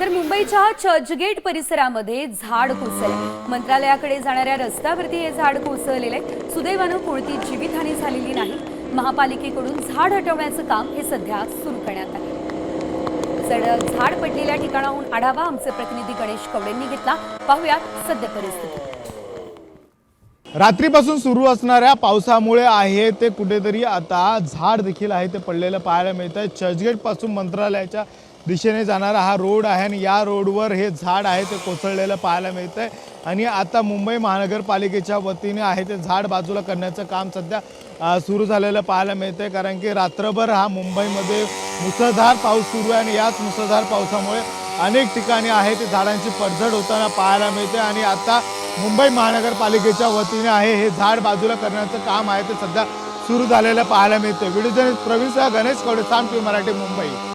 तर मुंबईच्या चर्चगेट परिसरामध्ये झाड कोसळले. मंत्रालयाकडे जाणाऱ्या रस्त्यावरती हे झाड कोसळलेले. आहे सुदैवानं कोणती जीवितहानी झालेली नाही. महापालिकेकडून झाड हटवण्याचं काम हे सध्या सुरू करण्यात आले. जड झाड पडलेल्या ठिकाणाहून आढावा आमचे प्रतिनिधी गणेश कवडेंनी घेतला. पाहुयात सद्य परिस्थिती. रात्रीपासून सुरू असणाऱ्या पावसामुळे आहे ते कुठेतरी आता झाड देखील आहे ते पडलेलं पाहायला मिळतं आहे चर्चगेटपासून मंत्रालयाच्या दिशेने जाणारा हा रोड आहे आणि या रोडवर हे झाड आहे ते कोसळलेलं पाहायला मिळतं आहे आणि आता मुंबई महानगरपालिकेच्या वतीने आहे ते झाड बाजूला करण्याचं काम सध्या सुरू झालेलं पाहायला मिळतं आहे कारण की रात्रभर हा मुंबईमध्ये मुसळधार पाऊस सुरू आहे आणि याच मुसळधार पावसामुळे अनेक ठिकाणी आहे ते झाडांची पडझड होताना पाहायला मिळते आणि आता मुंबई महानगरपालिकेच्या वतीने आहे हे झाड बाजूला करण्याचं काम आहे ते सध्या सुरू झालेलं पाहायला मिळतं व्हिडिओ जर्नलिस्ट प्रवीण सह गणेश कवडे साम टी मराठी मुंबई.